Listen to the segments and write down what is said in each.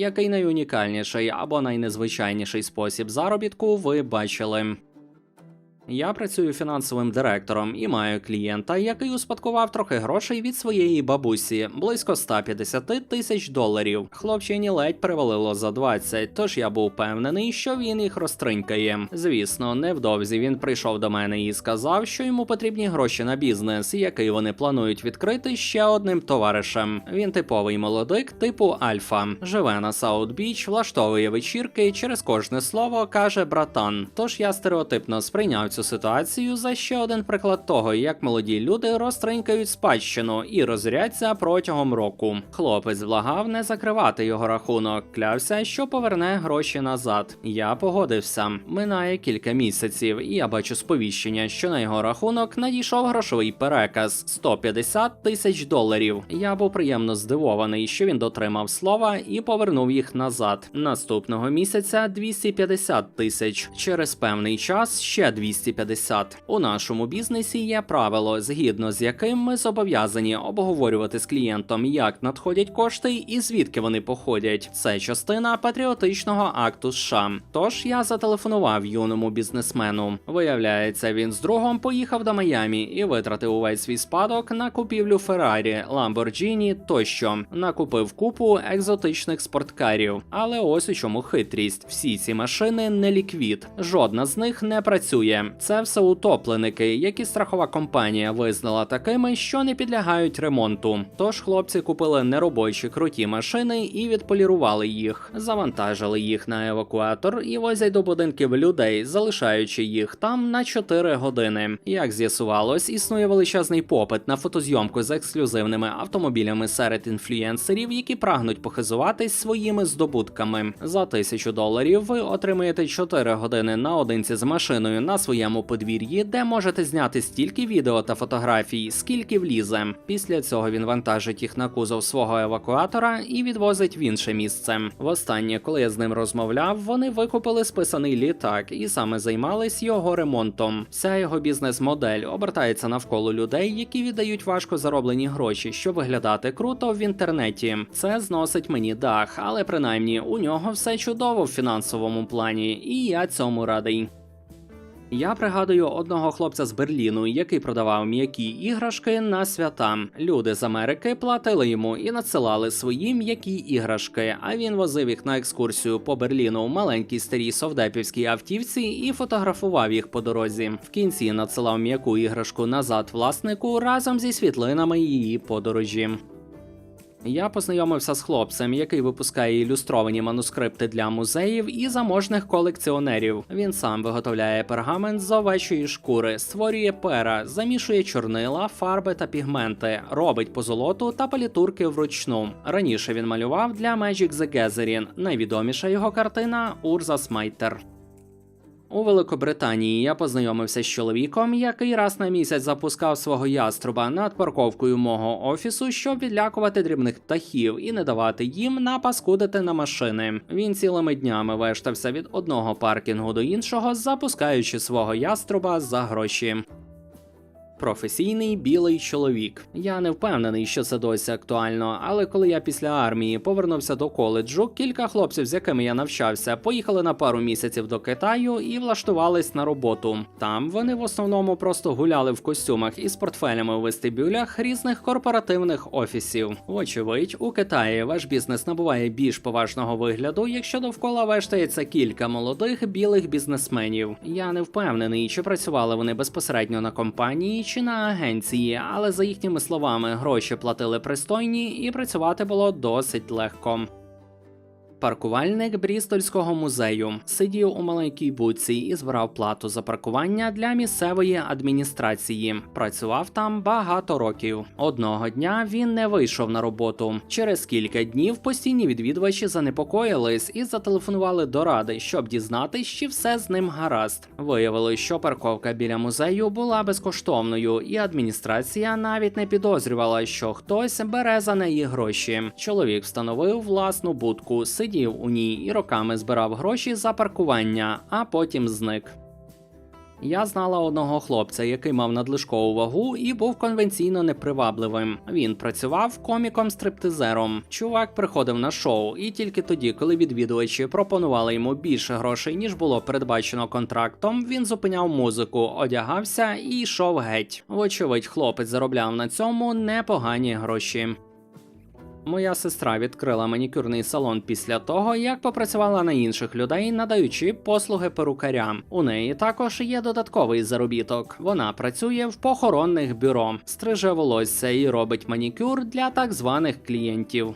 який найунікальніший або найнезвичайніший спосіб заробітку ви бачили. Я працюю фінансовим директором і маю клієнта, який успадкував трохи грошей від своєї бабусі, близько 150 тисяч доларів. Хлопчині ледь перевалило за 20, тож я був впевнений, що він їх розтринькає. Звісно, невдовзі він прийшов до мене і сказав, що йому потрібні гроші на бізнес, який вони планують відкрити ще одним товаришем. Він типовий молодик, типу Альфа, живе на Саут Біч, влаштовує вечірки. Через кожне слово каже братан. Тож я стереотипно сприйняв цю ситуацію за ще один приклад того, як молоді люди розтринькають спадщину і розряться протягом року. Хлопець влагав не закривати його рахунок, клявся, що поверне гроші назад. Я погодився. Минає кілька місяців, і я бачу сповіщення, що на його рахунок надійшов грошовий переказ 150 тисяч доларів. Я був приємно здивований, що він дотримав слова і повернув їх назад. Наступного місяця 250 тисяч. Через певний час ще 250. У нашому бізнесі є правило, згідно з яким ми зобов'язані обговорювати з клієнтом, як надходять кошти і звідки вони походять. Це частина патріотичного акту США. Тож я зателефонував юному бізнесмену. Виявляється, він з другом поїхав до Майамі і витратив увесь свій спадок на купівлю Феррарі, Ламборджіні тощо. Накупив купу екзотичних спорткарів. Але ось у чому хитрість: всі ці машини не ліквід, жодна з них не працює. Це все утопленики, які страхова компанія визнала такими, що не підлягають ремонту. Тож хлопці купили неробочі круті машини і відполірували їх, завантажили їх на евакуатор і возять до будинків людей, залишаючи їх там на 4 години. Як з'ясувалось, існує величезний попит на фотозйомку з ексклюзивними автомобілями серед інфлюєнсерів, які прагнуть похизуватись своїми здобутками. За тисячу доларів ви отримаєте 4 години наодинці з машиною на своєму подвір'ї, де можете зняти стільки відео та фотографій, скільки влізе. Після цього він вантажить їх на кузов свого евакуатора і відвозить в інше місце. Востаннє, коли я з ним розмовляв, вони викупили списаний літак і саме займались його ремонтом. Вся його бізнес-модель обертається навколо людей, які віддають важко зароблені гроші, щоб виглядати круто в інтернеті. Це зносить мені дах, але принаймні у нього все чудово в фінансовому плані, і я цьому радий. Я пригадую одного хлопця з Берліну, який продавав м'які іграшки на свята. Люди з Америки платили йому і надсилали свої м'які іграшки. А він возив їх на екскурсію по Берліну в маленькій старій совдепівській автівці і фотографував їх по дорозі. В кінці надсилав м'яку іграшку назад власнику разом зі світлинами її подорожі. Я познайомився з хлопцем, який випускає ілюстровані манускрипти для музеїв і заможних колекціонерів. Він сам виготовляє пергамент з овечої шкури, створює пера, замішує чорнила, фарби та пігменти, робить позолоту та палітурки вручну. Раніше він малював для Magic the Gathering. Найвідоміша його картина Урза Смайтер. У Великобританії я познайомився з чоловіком, який раз на місяць запускав свого яструба над парковкою мого офісу, щоб відлякувати дрібних птахів і не давати їм напаскудити на машини. Він цілими днями вештався від одного паркінгу до іншого, запускаючи свого яструба за гроші. Професійний білий чоловік. Я не впевнений, що це досі актуально, але коли я після армії повернувся до коледжу, кілька хлопців, з якими я навчався, поїхали на пару місяців до Китаю і влаштувались на роботу. Там вони в основному просто гуляли в костюмах із портфелями у вестибюлях різних корпоративних офісів. Вочевидь, у Китаї ваш бізнес набуває більш поважного вигляду, якщо довкола вештається кілька молодих білих бізнесменів. Я не впевнений, чи працювали вони безпосередньо на компанії чи на агенції, але за їхніми словами гроші платили пристойні і працювати було досить легко. Паркувальник Брістольського музею сидів у маленькій будці і збирав плату за паркування для місцевої адміністрації. Працював там багато років. Одного дня він не вийшов на роботу. Через кілька днів постійні відвідувачі занепокоїлись і зателефонували до ради, щоб дізнатись, чи все з ним гаразд. Виявилось, що парковка біля музею була безкоштовною, і адміністрація навіть не підозрювала, що хтось бере за неї гроші. Чоловік встановив власну будку, сидів у ній і роками збирав гроші за паркування, а потім зник. Я знала одного хлопця, який мав надлишкову вагу і був конвенційно непривабливим. Він працював коміком-стриптизером. Чувак приходив на шоу, і тільки тоді, коли відвідувачі пропонували йому більше грошей, ніж було передбачено контрактом, він зупиняв музику, одягався і йшов геть. Вочевидь, хлопець заробляв на цьому непогані гроші. Моя сестра відкрила манікюрний салон після того, як попрацювала на інших людей, надаючи послуги перукарям. У неї також є додатковий заробіток. Вона працює в похоронних бюро, стриже волосся і робить манікюр для так званих клієнтів.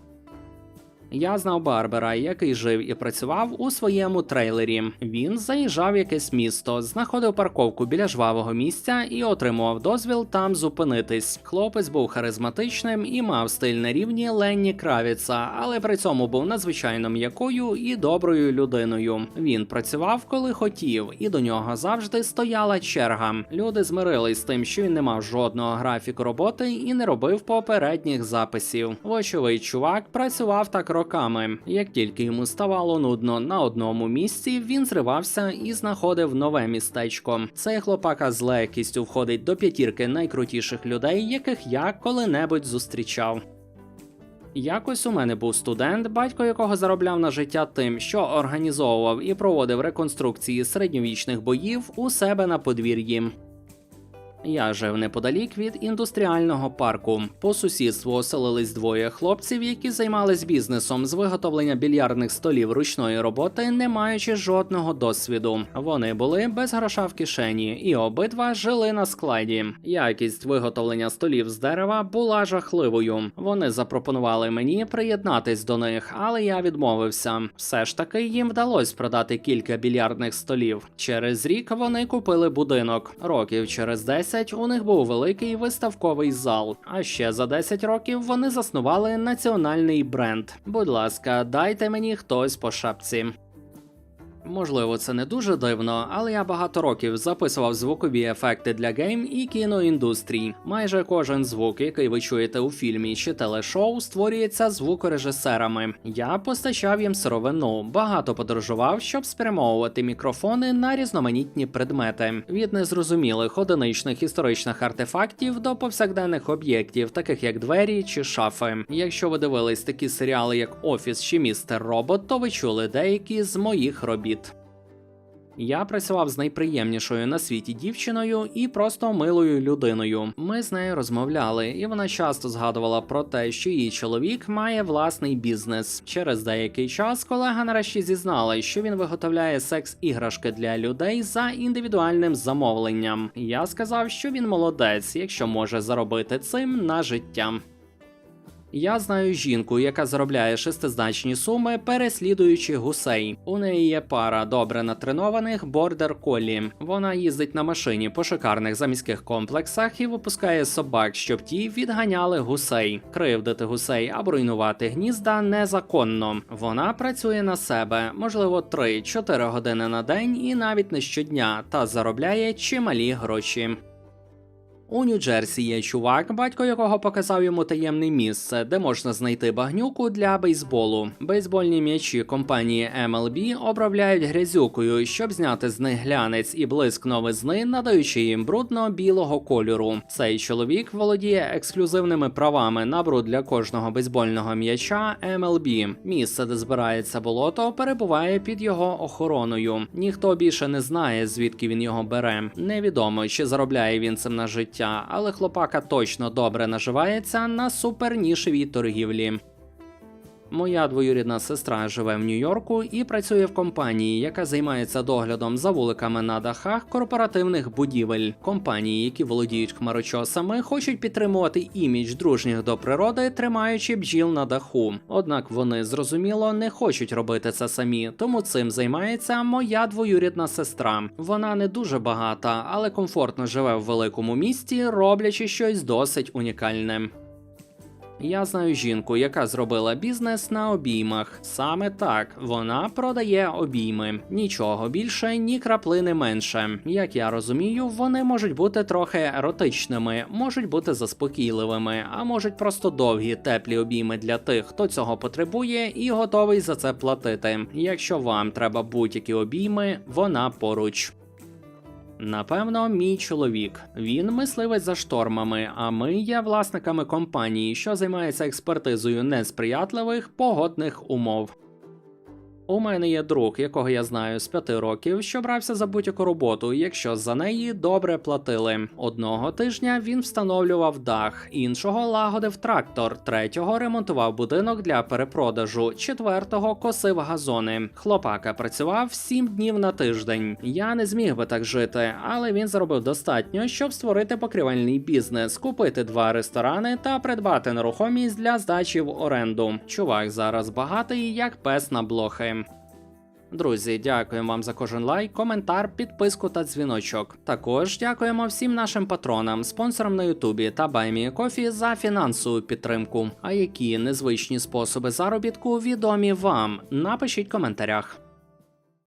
Я знав Барбера, який жив і працював у своєму трейлері. Він заїжджав в якесь місто, знаходив парковку біля жвавого місця і отримував дозвіл там зупинитись. Хлопець був харизматичним і мав стиль на рівні Ленні Кравіца, але при цьому був надзвичайно м'якою і доброю людиною. Він працював, коли хотів, і до нього завжди стояла черга. Люди змирились з тим, що він не мав жодного графіку роботи і не робив попередніх записів. Вочевидь, чувак працював так роками. Як тільки йому ставало нудно на одному місці, він зривався і знаходив нове містечко. Цей хлопака з легкістю входить до п'ятірки найкрутіших людей, яких я коли-небудь зустрічав. Якось у мене був студент, батько якого заробляв на життя тим, що організовував і проводив реконструкції середньовічних боїв у себе на подвір'ї. Я жив неподалік від індустріального парку. По сусідству оселились двоє хлопців, які займались бізнесом з виготовлення більярдних столів ручної роботи, не маючи жодного досвіду. Вони були без гроша в кишені, і обидва жили на складі. Якість виготовлення столів з дерева була жахливою. Вони запропонували мені приєднатись до них, але я відмовився. Все ж таки їм вдалося продати кілька більярдних столів. Через рік вони купили будинок. Років через 10 у них був великий виставковий зал. А ще за 10 років вони заснували національний бренд. Будь ласка, дайте мені хтось по шапці. Можливо, це не дуже дивно, але я багато років записував звукові ефекти для гейм і кіноіндустрії. Майже кожен звук, який ви чуєте у фільмі чи телешоу, створюється звукорежисерами. Я постачав їм сировину, багато подорожував, щоб спрямовувати мікрофони на різноманітні предмети від незрозумілих одиничних історичних артефактів до повсякденних об'єктів, таких як двері чи шафи. Якщо ви дивились такі серіали, як Офіс чи Містер Робот, то ви чули деякі з моїх робіт. Я працював з найприємнішою на світі дівчиною і просто милою людиною. Ми з нею розмовляли, і вона часто згадувала про те, що її чоловік має власний бізнес. Через деякий час колега нарешті зізнала, що він виготовляє секс-іграшки для людей за індивідуальним замовленням. Я сказав, що він молодець, якщо може заробити цим на життя. Я знаю жінку, яка заробляє шестизначні суми, переслідуючи гусей. У неї є пара добре натренованих бордер колі. Вона їздить на машині по шикарних заміських комплексах і випускає собак, щоб ті відганяли гусей. Кривдити гусей або руйнувати гнізда незаконно. Вона працює на себе, можливо, 3-4 години на день і навіть не щодня, та заробляє чималі гроші. У Нью-Джерсі є чувак, батько якого показав йому таємне місце, де можна знайти багнюку для бейсболу. Бейсбольні м'ячі компанії MLB обробляють грязюкою, щоб зняти з них глянець і блиск новизни, надаючи їм брудно-білого кольору. Цей чоловік володіє ексклюзивними правами на бруд для кожного бейсбольного м'яча MLB. Місце, де збирається болото, перебуває під його охороною. Ніхто більше не знає, звідки він його бере. Невідомо, чи заробляє він цим на життя, але хлопака точно добре наживається на супернішевій торгівлі. Моя двоюрідна сестра живе в Нью-Йорку і працює в компанії, яка займається доглядом за вуликами на дахах корпоративних будівель. Компанії, які володіють хмарочосами, хочуть підтримувати імідж дружніх до природи, тримаючи бджіл на даху. Однак вони зрозуміло не хочуть робити це самі, тому цим займається моя двоюрідна сестра. Вона не дуже багата, але комфортно живе в великому місті, роблячи щось досить унікальне. Я знаю жінку, яка зробила бізнес на обіймах. Саме так вона продає обійми. Нічого більше, ні краплини менше. Як я розумію, вони можуть бути трохи еротичними, можуть бути заспокійливими, а можуть просто довгі теплі обійми для тих, хто цього потребує і готовий за це платити. Якщо вам треба будь-які обійми, вона поруч. Напевно, мій чоловік. Він мисливець за штормами, а ми є власниками компанії, що займається експертизою несприятливих погодних умов. У мене є друг, якого я знаю з п'яти років, що брався за будь-яку роботу, якщо за неї добре платили. Одного тижня він встановлював дах, іншого лагодив трактор, третього ремонтував будинок для перепродажу, четвертого косив газони. Хлопака працював сім днів на тиждень. Я не зміг би так жити, але він заробив достатньо, щоб створити покривальний бізнес, купити два ресторани та придбати нерухомість для здачі в оренду. Чувак зараз багатий, як пес на блохи. Друзі, дякуємо вам за кожен лайк, коментар, підписку та дзвіночок. Також дякуємо всім нашим патронам, спонсорам на Ютубі та Баймі Кофі за фінансову підтримку. А які незвичні способи заробітку відомі вам? Напишіть в коментарях.